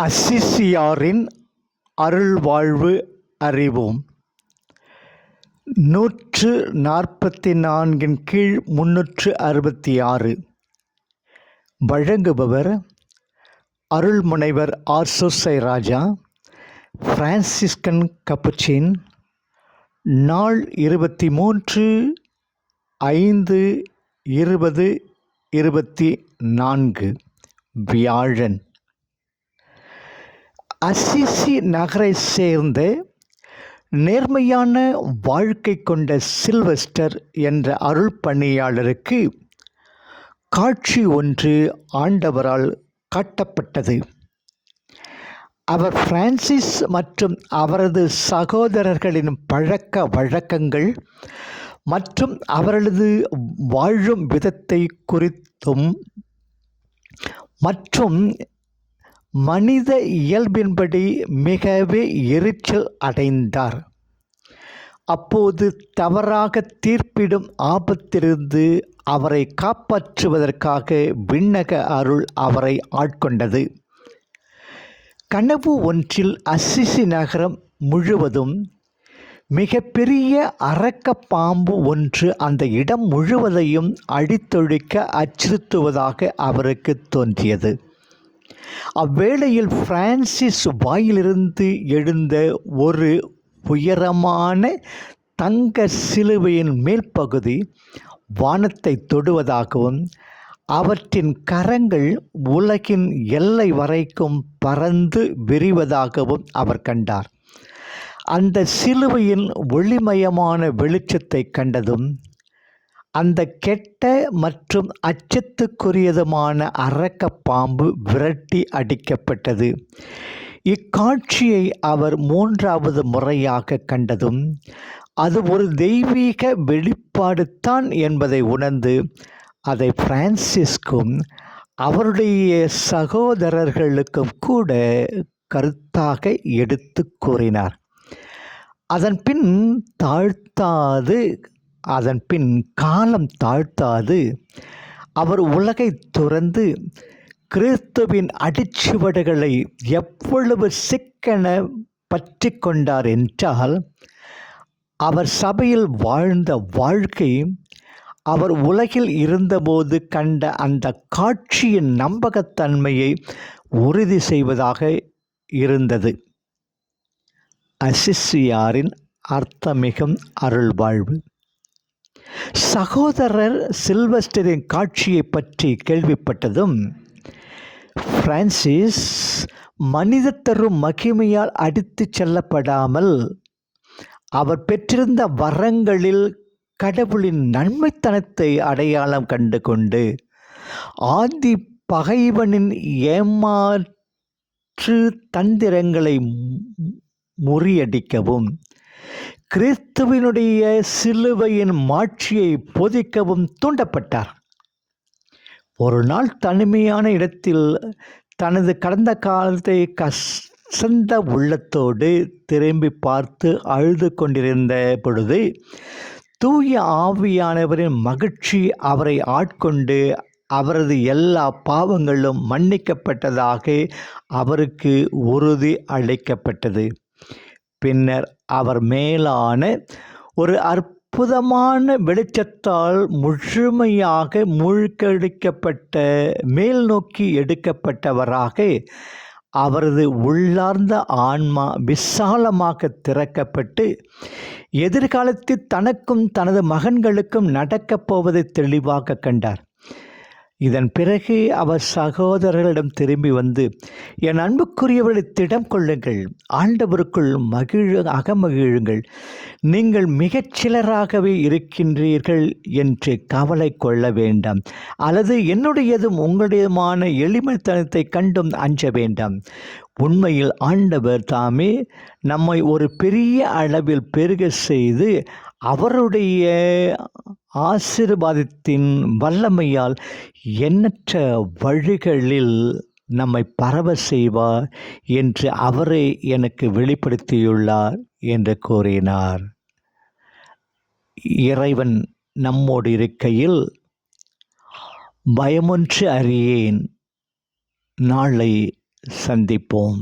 அசிசியாரின் அருள்வாழ்வு அறிவோம். நூற்று நாற்பத்தி நான்கின் கீழ் முன்னூற்று அறுபத்தி ஆறு வழங்குபவர் அருள்முனைவர் R Susai Raja Franciscan Capuchin நாள் இருபத்தி மூன்று ஐந்து இருபது இருபத்தி நான்கு வியாழன். அசிசி நகரை சேர்ந்த நேர்மையான வாழ்க்கை கொண்ட சில்வஸ்டர் என்ற அருள் பணியாளருக்கு காட்சி ஒன்று ஆண்டவரால் காட்டப்பட்டது. அவர் பிரான்சிஸ் மற்றும் அவரது சகோதரர்களின் பழக்க வழக்கங்கள் மற்றும் அவர்களது வாழும் விதத்தை குறித்தும் மற்றும் மனித இயல்பின்படி மிகவே எரிச்சல் அடைந்தார். அப்போது தவறாக தீர்ப்பிடும் ஆபத்திலிருந்து அவரை காப்பாற்றுவதற்காக விண்ணக அருள் அவரை ஆட்கொண்டது. கனவு ஒன்றில் அசிசி நகரம் முழுவதும் மிகப்பெரிய அரக்க பாம்பு ஒன்று அந்த இடம் முழுவதையும் அடித்தொழிக்க அச்சுறுத்துவதாக அவருக்கு தோன்றியது. அவ்வேளையில் பிரான்சிஸ் வாயிலிருந்து எழுந்த ஒரு உயரமான தங்க சிலுவையின் மேற்பகுதி வானத்தை தொடுவதாகவும் அவற்றின் கரங்கள் உலகின் எல்லை வரைக்கும் பறந்து விரிவதாகவும் அவர் கண்டார். அந்த சிலுவையின் ஒளிமயமான வெளிச்சத்தை கண்டதும் அந்த கெட்ட மற்றும் அச்சத்துக்குரியதுமான அரக்க பாம்பு விரட்டி அடிக்கப்பட்டது. இக்காட்சியை அவர் மூன்றாவது முறையாக கண்டதும் அது ஒரு தெய்வீக வெளிப்பாடு தான் என்பதை உணர்ந்து அதை பிரான்சிஸ்கும் அவருடைய சகோதரர்களுக்கும் கூட கருத்தாக எடுத்து கூறினார். அதன் பின் தாழ்த்தாது அதன் பின் காலம் தாழ்த்தாது. அவர் உலகை துறந்து கிறிஸ்துவின் அடிச்சுவடுகளை எவ்வளவு சிக்கன பற்றி கொண்டார் என்றால் அவர் சபையில் வாழ்ந்த வாழ்க்கை அவர் உலகில் இருந்தபோது கண்ட அந்த காட்சியின் நம்பகத்தன்மையை உறுதி செய்வதாக இருந்தது. அசிசியாரின் அர்த்தமிகும் அருள்வாழ்வு. சகோதரர் சில்வஸ்டரின் காட்சியை பற்றி கேள்விப்பட்டதும் பிரான்சிஸ் மனித தரும் மகிமையால் அடித்து செல்லப்படாமல் அவர் பெற்றிருந்த வரங்களில் கடவுளின் நன்மைத்தனத்தை அடையாளம் கண்டு கொண்டு ஆதி பகைவனின் ஏமாற்று தந்திரங்களை முறியடிக்கவும் கிறிஸ்துவினுடைய சிலுவையின் மாட்சியை போதிக்கவும் தூண்டப்பட்டார். ஒரு நாள் தனிமையான இடத்தில் தனது கடந்த காலத்தை கசந்த உள்ளத்தோடு திரும்பி பார்த்து அழுது கொண்டிருந்த பொழுது தூய ஆவியானவரின் மகிழ்ச்சி அவரை ஆட்கொண்டு அவரது எல்லா பாவங்களும் மன்னிக்கப்பட்டதாக அவருக்கு உறுதி அளிக்கப்பட்டது. பின்னர் அவர் மேலான ஒரு அற்புதமான வெளிச்சத்தால் முழுமையாக மூழ்கடிக்கப்பட்ட மேல் நோக்கி எடுக்கப்பட்டவராக அவரது உள்ளார்ந்த ஆன்மா விசாலமாக திறக்கப்பட்டு எதிர்காலத்தில் தனக்கும் தனது மகன்களுக்கும் நடக்கப் போவதை தெளிவாக கண்டார். இதன் பிறகு அவர் சகோதரர்களிடம் திரும்பி வந்து என் அன்புக்குரியவர்களை திடம் கொள்ளுங்கள். ஆண்டவருக்குள் மகிழ அகமகிழுங்கள். நீங்கள் மிகச் சிலராகவே இருக்கின்றீர்கள் என்று கவலை கொள்ள வேண்டாம். அல்லது என்னுடையதும் உங்களுடையதுமான எளிமைத்தனத்தை கண்டும் அஞ்ச வேண்டாம். உண்மையில் ஆண்டவர் தாமே நம்மை ஒரு பெரிய அளவில் பெருக செய்து அவருடைய ஆசிர்வாதத்தின் வல்லமையால் எண்ணற்ற வழிகளில் நம்மை பரவ செய்வார் என்று அவரே எனக்கு வெளிப்படுத்தியுள்ளார் என்று கூறினார். இறைவன் நம்மோடு இருக்கையில் பயமொன்று அறியேன். நாளை சந்திப்போம்.